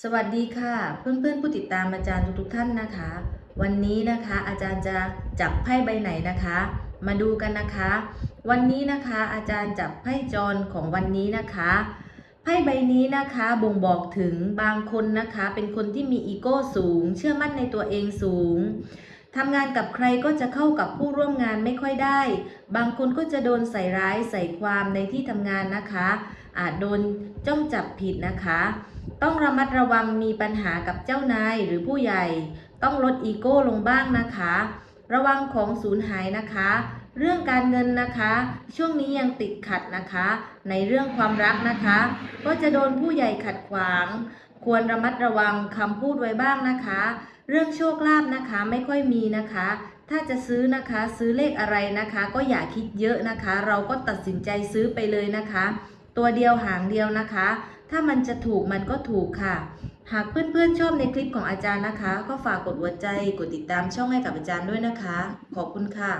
สวัสดีค่ะ เพื่อนๆผู้ติดตามอาจารย์ทุกๆท่านนะคะ วันนี้นะคะอาจารย์จะจับไพ่ใบไหนนะคะ มาดูกันนะคะ วันนี้นะคะอาจารย์จับไพ่จรของวันนี้นะคะไพ่ใบนี้นะคะบ่งบอกถึงบางคนนะคะ เป็นคนที่มีอีโก้สูง เชื่อมั่นในตัวเองสูง ทำงานกับใครก็จะเข้ากับผู้ร่วมงานไม่ค่อยได้ บางคนก็จะโดนใส่ร้ายใส่ความในที่ทำงานนะคะ อาจโดนจ้องจับผิดนะคะ ต้องระมัดระวังมีปัญหากับเจ้านายหรือผู้ใหญ่ ต้องลดอีโก้ลงบ้างนะคะ ระวังของสูญหายนะคะ เรื่องการเงินนะคะ ช่วงนี้ยังติดขัดนะคะ ในเรื่องความรักนะคะ ก็จะโดนผู้ใหญ่ขัดขวาง ควรระมัดระวังคำพูดไว้บ้างนะคะ เรื่องโชคลาภนะคะไม่ค่อยมีนะคะ ถ้าจะซื้อนะคะซื้อเลขอะไรนะคะ ก็อย่าคิดเยอะนะคะ เราก็ตัดสินใจซื้อไปเลยนะคะ ตัวเดียวหางเดียวนะคะ ถ้ามันจะถูกมันก็ถูกค่ะ หากเพื่อนๆชอบในคลิปของอาจารย์นะคะ ก็ฝากกดหัวใจกดติดตามช่องให้กับอาจารย์ด้วยนะคะ ขอบคุณค่ะ